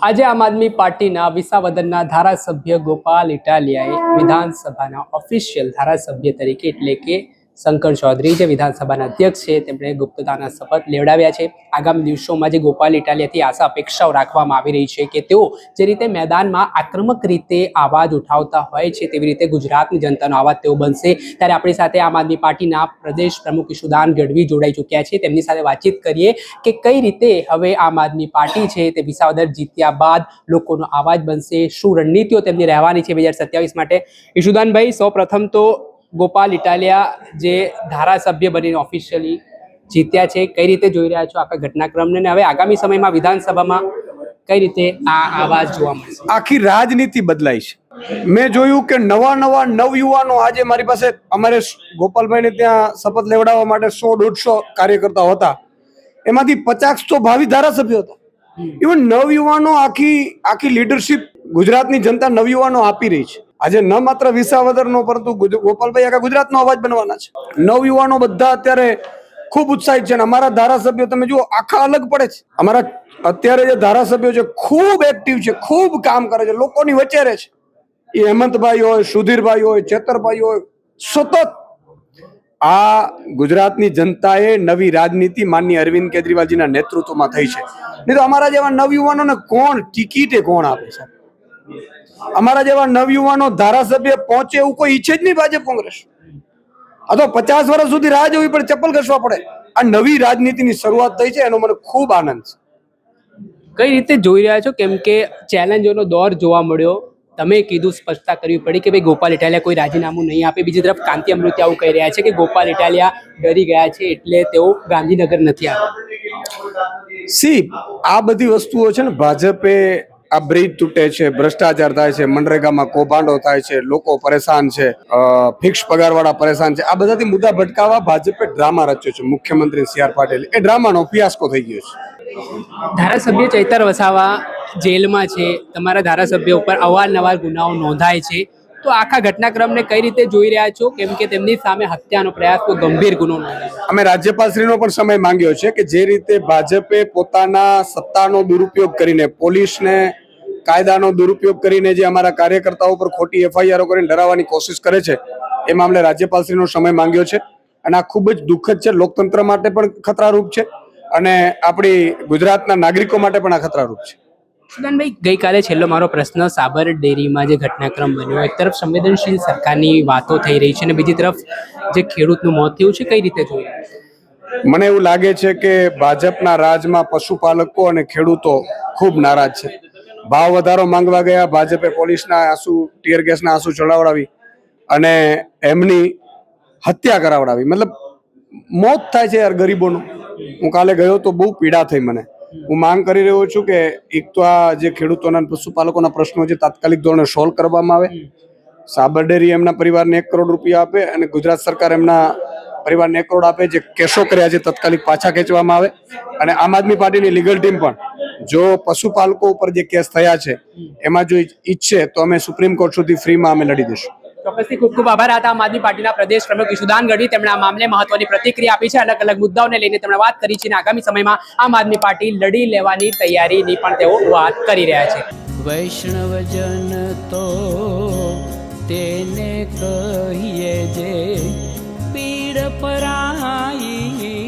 આજે આમ આદમી પાર્ટીના વિસાવદનના ધારાસભ્ય ગોપાલ ઇટાલિયાએ વિધાનસભાના ઓફિશિયલ ધારાસભ્ય તરીકે એટલે કે શંકર ચૌધરી જે વિધાનસભાના અધ્યક્ષ છે, તેમણે ગુપ્તતાના શપથ લેવડાવ્યા છે. આગામી દિવસોમાં જે ગોપાલ ઇટાલિયાથી આશા અપેક્ષાઓ રાખવામાં આવી રહી છે કે તેઓ જે રીતે મેદાનમાં આક્રમક રીતે આવાજ ઉઠાવતા હોય છે, તેવી રીતે ગુજરાતની જનતાનો અવાજ તેઓ બનશે. ત્યારે આપણી સાથે આમ આદમી પાર્ટીના પ્રદેશ પ્રમુખ ઈશુદાન ગઢવી જોડાઈ ચૂક્યા છે. તેમની સાથે વાતચીત કરીએ કે કઈ રીતે હવે આમ આદમી પાર્ટી છે તે વિસાવદર જીત્યા બાદ લોકોનો અવાજ બનશે, શું રણનીતિઓ તેમની રહેવાની છે બે હજાર સત્યાવીસ માટે? ઈશુદાનભાઈ સૌ પ્રથમ તો ગોપાલ ઇટાલિયા જે ધારાસભ્ય બનીને ઓફિશિયલી જીત્યા છે કઈ રીતે જોઈ રહ્યા છો આખા ઘટનાક્રમને અને હવે આગામી સમયમાં વિધાનસભામાં કઈ રીતે આ આવાજ જોવા મળશે? આખી રાજનીતિ બદલાઈ છે. મેં જોયું કે નવા નવા નવયુવાનો આજે મારી પાસે અમારે ગોપાલભાઈને ત્યાં શપથ લેવડાવવા માટે સો દોઢસો કાર્યકર્તાઓ હતા. એમાંથી પચાસ તો ભાવિ ધારાસભ્યો હતા. ઇવન નવયુવાનો આખી આખી લીડરશીપ ગુજરાતની જનતા નવયુવાનો આપી રહી છે. આજે ન માત્ર વિસાવદરનો, પરંતુ ગોપાલભાઈ આખા ગુજરાતનો અવાજ બનવાના છે. નવયુવાનો બધા અત્યારે ખૂબ ઉત્સાહિત છે અને અમારા ધારાસભ્યો, તમે જુઓ, આખા અલગ પડે છે. અમારા અત્યારે જે ધારાસભ્યો છે, ખૂબ એક્ટિવ છે, ખૂબ કામ કરે છે, લોકોની વચ્ચે રહે છે. એ હેમંતભાઈ હોય, સુધીરભાઈ હોય, ચેતરભાઈ હોય, સતત આ ગુજરાતની જનતાએ નવી રાજનીતિ માન્ય અરવિંદ કેજરીવાલજીના નેતૃત્વમાં થઈ છે. નહીં તો અમારા જેવા નવયુવાનોને કોણ ટિકિટે કોણ આપે છે? અમારા જેવા નવયુવાનો ધારાસભ્ય પહોંચે એવું કોઈ ઈચ્છે જ નહીં ભાજપ કોંગ્રેસ. આ તો પચાસ વર્ષ સુધી રાહ જોવી પડે ચપ્પલ ઘસવા પડે. આ નવી રાજનીતિની શરૂઆત થઈ છે એનો મને ખૂબ આનંદ છે. કઈ રીતે જોઈ રહ્યા છો? કેમ કે ચેલેન્જોનો દોર જોવા મળ્યો. તમે કીધું સ્પષ્ટતા કરવી પડી કે ભાઈ ગોપાલ ઇટાલિયા કોઈ રાજીનામું નહીં આપે. બીજી તરફ કાંતિ અમૃત આવું કહી રહ્યા છે કે ગોપાલ ઇટાલિયા ડરી ગયા છે એટલે તેઓ ગાંધીનગર નથી આવ્યા. સી આ બધી વસ્તુઓ છે ને ભાજપે આ બ્રિજ તૂટે છે, ભ્રષ્ટાચાર થાય છે, મનરેગામાં કૌભાંડો થાય છે, લોકો પરેશાન છે ફિક્સ પગારવાળા પરેશાન છે. આ બધાથી મુદ્દા ભટકાવવા ભાજપે ડ્રામા રચ્યો છે, મુખ્યમંત્રી સી આર પાટીલ. એ ડ્રામાનો ફિયાસ્કો થઈ ગયો છે. ધારાસભ્ય ચૈતર વસાવા જેલમાં છે. તમારા ધારાસભ્ય ઉપર અવારનવાર ગુનાઓ નોંધાય છે. તો આખા ઘટનાક્રમને કઈ રીતે જોઈ રહ્યા છો? કેમ કે તેમની સામે હત્યાનો પ્રયાસ તો ગંભીર ગુનો અમે રાજ્યપાલશ્રીનો પણ સમય માંગ્યો છે કે જે રીતે ભાજપે પોતાના સત્તાનો દુરુપયોગ કરીને, પોલીસને કાયદાનો દુરુપયોગ કરીને જે અમારા કાર્યકર્તાઓ પર ખોટી એફઆઈઆરો કરીને ડરાવવાની કોશિશ કરે છે, એ મામલે રાજ્યપાલશ્રીનો સમય માંગ્યો છે. અને આ ખૂબ જ દુઃખદ છે, લોકતંત્ર માટે પણ ખતરારૂપ છે અને આપણી ગુજરાતના નાગરિકો માટે પણ આ ખતરારૂપ છે. સુદાનભાઈ, ગઈકાલે છેલ્લો મારો પ્રશ્ન, સાબર ડેરીમાં જે ઘટનાક્રમ બન્યો, એક તરફ સંવેદનશીલ સરકારની વાતો થઈ રહી છે અને બીજી તરફ જે ખેડૂતનું મોત થયું છે, કઈ રીતે જોયું? મને એવું લાગે છે કે ભાજપના રાજમાં પશુપાલકો અને ખેડૂતો ખૂબ નારાજ છે. ભાવ વધારો માંગવા ગયા, ભાજપે પોલીસના આંસુ, ટીયર ગેસના આંસુ ચડાવડાવી અને એમની હત્યા કરાવડાવી. મતલબ મોત થાય છે યાર ગરીબોનું. હું કાલે ગયો તો બહુ પીડા થઈ મને. હું માંગ કરી રહ્યો છું કે એક તો આ જે ખેડૂતોના પશુપાલકોના પ્રશ્નો છે તાત્કાલિક ધોરણે સોલ્વ કરવામાં આવે. સાબર ડેરી એમના પરિવારને એક કરોડ રૂપિયા આપે અને ગુજરાત સરકાર એમના પરિવારને એક કરોડ આપે જે કેસો કર્યા છે તાત્કાલિક પાછા ખેંચવામાં આવે. અને આમ આદમી પાર્ટીની લીગલ ટીમ પણ, જો પશુપાલકો ઉપર જે કેસ થયા છે, એમાં જો ઈચ્છે તો અમે સુપ્રીમ કોર્ટ સુધી ફ્રીમાં અમે લડી દઈશું. ચોક્કસથી ખૂબ ખૂબ આભાર. હતા આમ આદમી પાર્ટીના પ્રદેશ પ્રમુખ ઈશુદાન ગઢવી. તેમણે આ મામલે મહત્વની પ્રતિક્રિયા આપી છે. અલગ અલગ મુદ્દાઓને લઈને તેમણે વાત કરી છે અને આગામી સમયમાં આમ આદમી પાર્ટી લડી લેવાની તૈયારીની પણ તેઓ વાત કરી રહ્યા છે. વૈષ્ણવજન તો તેને કહીએ જે પીડ પરાઈ